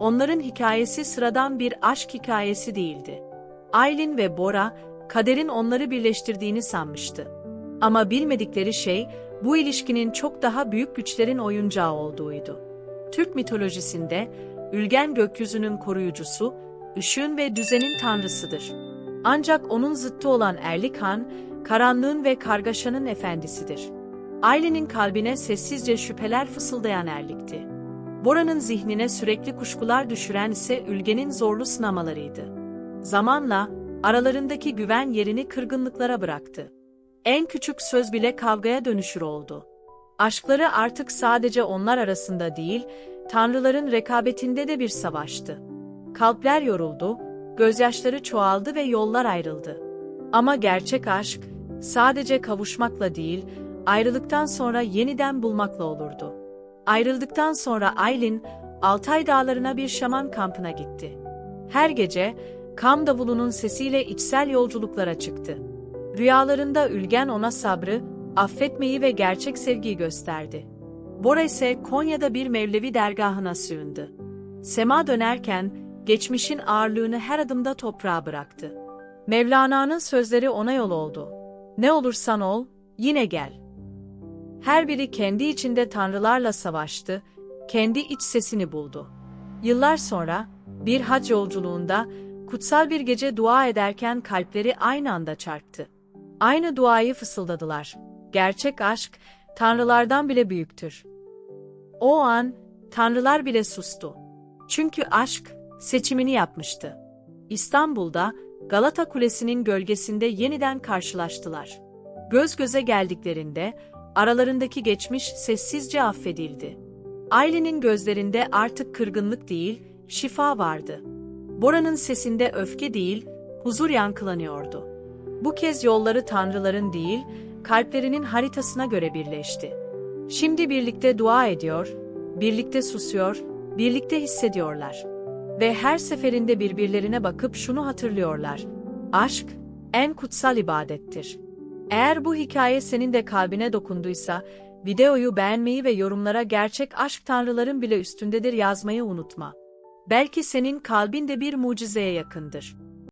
onların hikayesi sıradan bir aşk hikayesi değildi. Aylin ve Bora, kaderin onları birleştirdiğini sanmıştı. Ama bilmedikleri şey, bu ilişkinin çok daha büyük güçlerin oyuncağı olduğuydu. Türk mitolojisinde, Ülgen gökyüzünün koruyucusu, ışığın ve düzenin tanrısıdır. Ancak onun zıttı olan Erlik Han, karanlığın ve kargaşanın efendisidir. Ailenin kalbine sessizce şüpheler fısıldayan Erlik'ti. Bora'nın zihnine sürekli kuşkular düşüren ise Ülgen'in zorlu sınamalarıydı. Zamanla, aralarındaki güven yerini kırgınlıklara bıraktı. En küçük söz bile kavgaya dönüşür oldu. Aşkları artık sadece onlar arasında değil, tanrıların rekabetinde de bir savaştı. Kalpler yoruldu, gözyaşları çoğaldı ve yollar ayrıldı. Ama gerçek aşk, sadece kavuşmakla değil, ayrılıktan sonra yeniden bulmakla olurdu. Ayrıldıktan sonra Aylin, Altay dağlarına bir şaman kampına gitti. Her gece, kam davulunun sesiyle içsel yolculuklara çıktı. Rüyalarında Ülgen ona sabrı, affetmeyi ve gerçek sevgiyi gösterdi. Bora ise Konya'da bir Mevlevi dergahına sığındı. Sema dönerken, geçmişin ağırlığını her adımda toprağa bıraktı. Mevlana'nın sözleri ona yol oldu. Ne olursan ol, yine gel. Her biri kendi içinde tanrılarla savaştı, kendi iç sesini buldu. Yıllar sonra, bir hac yolculuğunda, kutsal bir gece dua ederken kalpleri aynı anda çarptı. Aynı duayı fısıldadılar. Gerçek aşk, tanrılardan bile büyüktür. O an, tanrılar bile sustu. Çünkü aşk, seçimini yapmıştı. İstanbul'da, Galata Kulesi'nin gölgesinde yeniden karşılaştılar. Göz göze geldiklerinde, aralarındaki geçmiş sessizce affedildi. Aylin'in gözlerinde artık kırgınlık değil, şifa vardı. Bora'nın sesinde öfke değil, huzur yankılanıyordu. Bu kez yolları tanrıların değil, kalplerinin haritasına göre birleşti. Şimdi birlikte dua ediyor, birlikte susuyor, birlikte hissediyorlar. Ve her seferinde birbirlerine bakıp şunu hatırlıyorlar. Aşk, en kutsal ibadettir. Eğer bu hikaye senin de kalbine dokunduysa, videoyu beğenmeyi ve yorumlara gerçek aşk tanrıların bile üstündedir yazmayı unutma. Belki senin kalbin de bir mucizeye yakındır.